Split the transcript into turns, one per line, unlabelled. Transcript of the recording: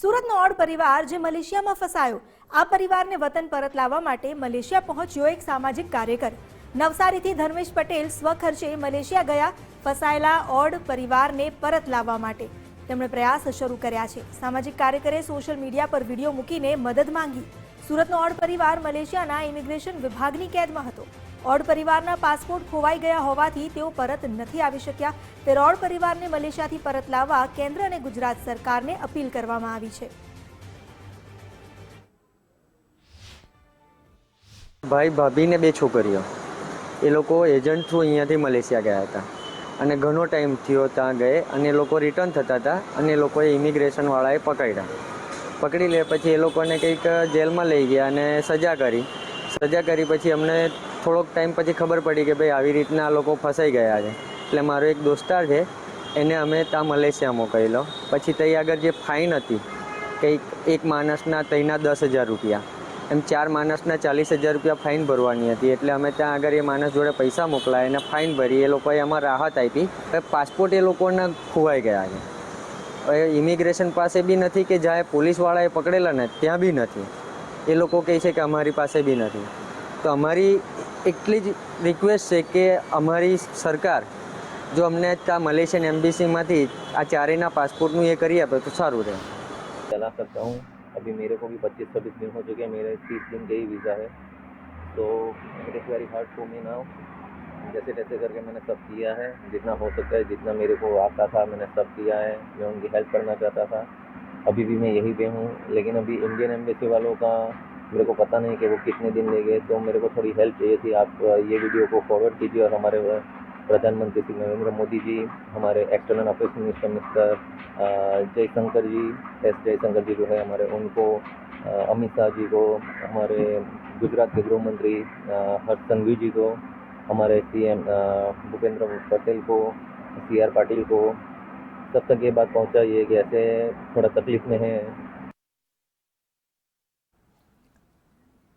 સુરતનો ઓડ પરિવાર જે મલેશિયામાં ફસાયો. આ પરિવારને વતન પરત લાવવા માટે મલેશિયા પહોંચ્યો એક સામાજિક કાર્યકર. નવસારીથી ધર્મેશ પટેલ સ્વખર્ચે મલેશિયા ગયા ફસાયેલા ઓડ પરિવારને પરત લાવવા માટે. તેમણે પ્રયાસ શરૂ કર્યા છે. સામાજિક કાર્યકરે સોશિયલ મીડિયા પર વીડિયો મૂકીને મદદ માંગી. સુરતનો ઓડ પરિવાર મલેશિયાના ઇમિગ્રેશન વિભાગની કેદમાં હતો. ઓડ પરિવારના પાસપોર્ટ ખોવાઈ ગયા હોવાથી તેઓ પરત નથી આવી શક્યા. તે ઓડ પરિવારને મલેશિયાથી પરત લાવવા કેન્દ્ર અને ગુજરાત સરકારને અપીલ કરવામાં આવી છે.
ભાઈ ભાભીને બે છોકરીઓ. એ લોકો એજન્ટ થ્રુ અહીંયાથી મલેશિયા ગયા હતા. અને ઘણો ટાઈમ થયો ત્યાં ગયે અને એ લોકો રિટર્ન થતા હતા અને એ લોકોએ ઇમિગ્રેશનવાળાએ પકડ્યા. પકડી લે પછી એ લોકોને કંઈક જેલમાં લઈ ગયા અને સજા કરી. સજા કરી પછી અમને થોડોક ટાઈમ પછી ખબર પડી કે ભાઈ આવી રીતના આ લોકો ફસાઈ ગયા છે. એટલે મારો એક દોસ્તાર છે, એને અમે ત્યાં મલેશિયા મોકલેલો પછી ત્યાં આગળ જે ફાઇન હતી, કંઈક એક માણસના તઈના દસ હજાર રૂપિયા. એમ ચાર માણસના ચાલીસ હજાર રૂપિયા ફાઇન ભરવાની હતી. એટલે અમે ત્યાં આગળ એ માણસ જોડે પૈસા મોકલાય અને ફાઇન ભરી, એ લોકોએ એમાં રાહત આપી. પાસપોર્ટ એ લોકોના ખોવાઈ ગયા છે. હવે ઇમિગ્રેશન પાસે બી નથી કે જ્યાં પોલીસવાળાએ પકડેલા ને ત્યાં બી નથી. એ લોકો કહે છે કે અમારી પાસે બી નથી તો અમારી એટલી જ રિક્વેસ્ટ છે કે અમારી સરકાર જો અમને ત્યાં મલેશિયન એમ્બેસીમાંથી આ ચારેયના પાસપોર્ટનું એ કરી આપે તો સારું રહે
चला सकता हूँ अभी मेरे को भी पच्चीस छब्बीस दिन हो चुके हैं मेरे तीस दिन का ही वीज़ा है तो it is very hard for me now जैसे तैसे करके मैंने सब किया है जितना हो सकता है जितना मेरे को आता था मैंने सब किया है मैं उनकी हेल्प करना चाहता था अभी भी मैं यहीं पे हूँ, लेकिन अभी इंडियन एम्बेसी वालों का मेरे को पता नहीं कि वो कितने दिन लेंगे तो मेरे को थोड़ी हेल्प चाहिए थी। आप ये वीडियो को फॉरवर्ड कीजिए और हमारे प्रधानमंत्री श्री नरेंद्र मोदी जी, हमारे external affairs minister mister Jaishankar ji S Jaishankar ji जो है हमारे, उनको अमित शाह जी को, हमारे गुजरात के गृह मंत्री हर्ष संघवी जी को, हमारे सीएम भूपेंद्र पटेल को सी आर पाटिल को सब तक ये बात पहुंचाइए कि ऐसे थोड़ा तकलीफ में है